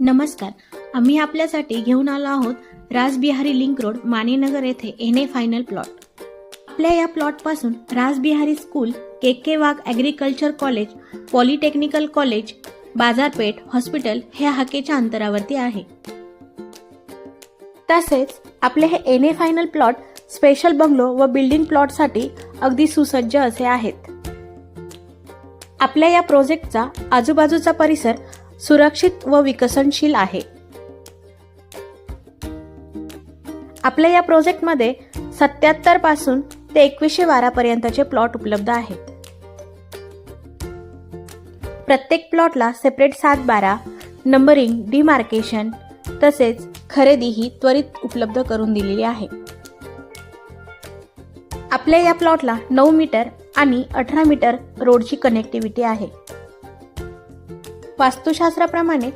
नमस्कार. आम्ही आपल्यासाठी घेऊन आलो आहोत राजबिहारी लिंक रोड मानेनगर येथे एन ए फायनल प्लॉट. आपल्या या प्लॉटपासून Rajbihari school K K Wagh agriculture college polytechnical college बाजारपेठ हॉस्पिटल हे हाकेच्या अंतरावरती आहे. तसेच आपले हे N A final plot special bungalow व बिल्डिंग प्लॉटसाठी अगदी सुसज्ज असे आहेत. आपल्या या प्रोजेक्टचा आजूबाजूचा परिसर सुरक्षित व विकसनशील आहे. आपल्या या प्रोजेक्टमध्ये सत्याहत्तरपासून ते एकवीसशे बारा पर्यंतचे प्लॉट उपलब्ध आहेत. प्रत्येक प्लॉटला सेपरेट सात बारा नंबरिंग डिमार्केशन तसेच खरेदी ही त्वरित उपलब्ध करून दिलेली आहे. आपल्या या प्लॉटला नऊ मीटर आणि अठरा मीटर रोडची कनेक्टिव्हिटी आहे. वास्तुशास्त्राप्रमाणे